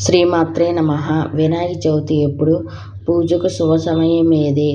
శ్రీమాత్రే నమ. వినాయక చవితి ఎప్పుడు? పూజకు శుభ సమయం ఏది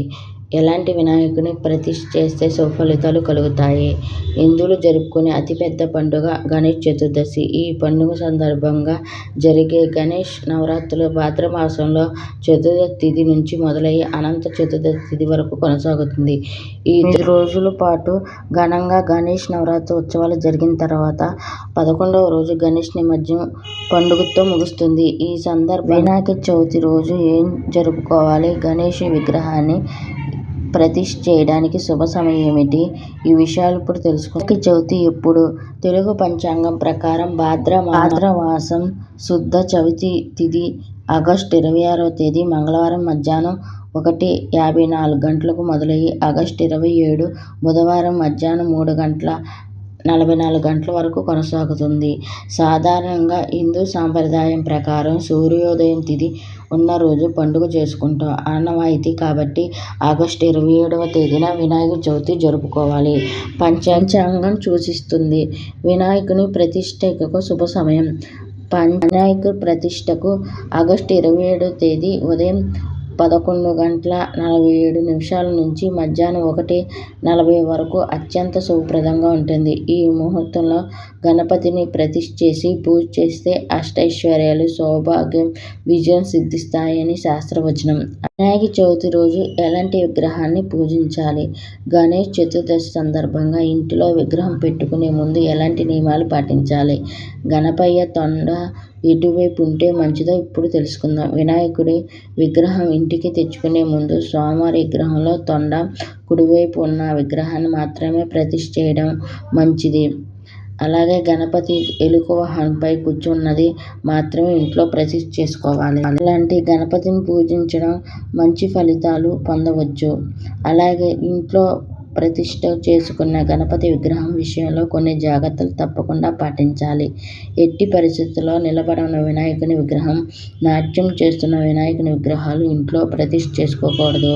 ఎలాంటి వినాయకుని ప్రతిష్ఠ చేస్తే శుభ ఫలితాలు కలుగుతాయి? హిందువులు జరుపుకునే అతిపెద్ద పండుగ గణేష్ చతుర్దశి. ఈ పండుగ సందర్భంగా జరిగే గణేష్ నవరాత్రులు భాద్రమాసంలో చతుర్దశి తిథి నుంచి మొదలై అనంత చతుర్దశి తిథి వరకు కొనసాగుతుంది. ఈ రోజుల పాటు ఘనంగా గణేష్ నవరాత్రి ఉత్సవాలు జరిగిన తర్వాత పదకొండవ రోజు గణేష్ నిమజ్జనం పండుగతో ముగుస్తుంది. ఈ సందర్భ వినాయక చవితి రోజు ఏం జరుపుకోవాలి? గణేష్ విగ్రహాన్ని ప్రతిష్ఠ చేయడానికి శుభ సమయం ఏమిటి? ఈ విషయాలు ఇప్పుడు తెలుసుకుందాం. చవితి ఎప్పుడు? తెలుగు పంచాంగం ప్రకారం భాద్ర భాద్రమాసం శుద్ధ చవితి తిథి ఆగస్టు ఇరవై ఆరో తేదీ మంగళవారం మధ్యాహ్నం ఒకటి యాభై నాలుగు గంటలకు మొదలయ్యి ఆగస్టు ఇరవై ఏడు బుధవారం మధ్యాహ్నం మూడు గంటల నలభై నాలుగు గంటల వరకు కొనసాగుతుంది. సాధారణంగా హిందూ సాంప్రదాయం ప్రకారం సూర్యోదయం తిథి ఉన్న రోజు పండుగ చేసుకుంటాం. ఆనవాయితీ కాబట్టి ఆగస్టు ఇరవై ఏడవ తేదీన వినాయక చవితి జరుపుకోవాలి. పంచాంగం సూచిస్తుంది. వినాయకుని ప్రతిష్టకు శుభ సమయం. వినాయకుడి ప్రతిష్టకు ఆగస్టు ఇరవై ఏడవ తేదీ ఉదయం పదకొండు గంటల నలభై ఏడు నిమిషాల నుంచి మధ్యాహ్నం ఒకటి నలభై వరకు అత్యంత శుభప్రదంగా ఉంటుంది. ఈ ముహూర్తంలో గణపతిని ప్రతిష్ఠ చేసి పూజ చేస్తే అష్టైశ్వర్యాలు సౌభాగ్యం విజయం సిద్ధిస్తాయని శాస్త్రవచనం. వినాయక చవితి రోజు ఎలాంటి విగ్రహాన్ని పూజించాలి? గణేష్ చతుర్దశి సందర్భంగా ఇంటిలో విగ్రహం పెట్టుకునే ముందు ఎలాంటి నియమాలు పాటించాలి? గణపయ్య తొండ ఎటువైపు ఉంటే మంచిదో ఇప్పుడు తెలుసుకుందాం. వినాయకుడి విగ్రహం ఇంటికి తెచ్చుకునే ముందు స్వామివారి విగ్రహంలో తొండ కుడివైపు ఉన్న విగ్రహాన్ని మాత్రమే ప్రతిష్ఠ చేయడం మంచిది. అలాగే గణపతి ఎలుక వాహనంపై కూర్చున్నది మాత్రమే ఇంట్లో ప్రతిష్ఠ చేసుకోవాలి. అలాంటి గణపతిని పూజించడం మంచి ఫలితాలు పొందవచ్చు. అలాగే ఇంట్లో ప్రతిష్ఠ చేసుకున్న గణపతి విగ్రహం విషయంలో కొన్ని జాగ్రత్తలు తప్పకుండా పాటించాలి. ఎట్టి పరిస్థితుల్లో నిలబడిన వినాయకుని విగ్రహం నాట్యం చేస్తున్న వినాయకుని విగ్రహాలు ఇంట్లో ప్రతిష్ఠ చేసుకోకూడదు.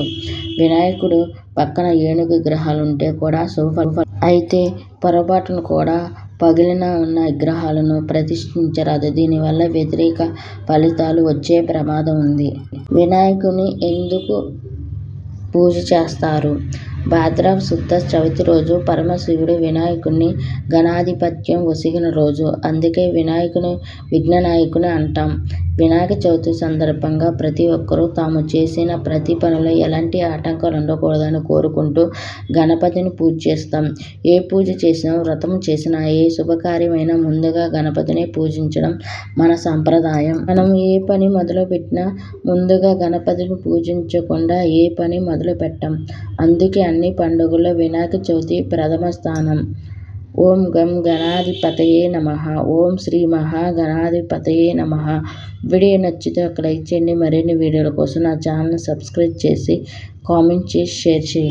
వినాయకుడు పక్కన ఏనుగు విగ్రహాలు ఉంటే కూడా శుభ అయితే పొరపాటును కూడా పగిలిన ఉన్న విగ్రహాలను ప్రతిష్ఠించరాదు. దీనివల్ల వ్యతిరేక ఫలితాలు వచ్చే ప్రమాదం ఉంది. వినాయకుని ఎందుకు పూజ చేస్తారు? భాద్ర శుద్ధ చవితి రోజు పరమశివుడు వినాయకుడిని గణాధిపత్యం ఒసిగిన రోజు. అందుకే వినాయకుని విఘ్ననాయకుని అంటాం. వినాయక చవితి సందర్భంగా ప్రతి ఒక్కరూ తాము చేసిన ప్రతి పనిలో ఎలాంటి ఆటంకాలు ఉండకూడదని కోరుకుంటూ గణపతిని పూజ చేస్తాం. ఏ పూజ చేసినా వ్రతం చేసినా ఏ శుభకార్యమైనా ముందుగా గణపతిని పూజించడం మన సంప్రదాయం. మనం ఏ పని మొదలుపెట్టినా ముందుగా గణపతిని పూజించకుండా ఏ పని మొదలు పెట్టాం అందుకే అన్ని పండుగల్లో వినాయక చవితి ప్రథమ స్థానం. ఓం గం గణాధిపతయే నమ. ఓం శ్రీ మహాగణాధిపతయే నమ. వీడియో నచ్చితే ఒక లైక్ చేయండి. మరిన్ని వీడియోల కోసం నా ఛానల్ని సబ్స్క్రైబ్ చేసి కామెంట్ చేసి షేర్ చేయండి.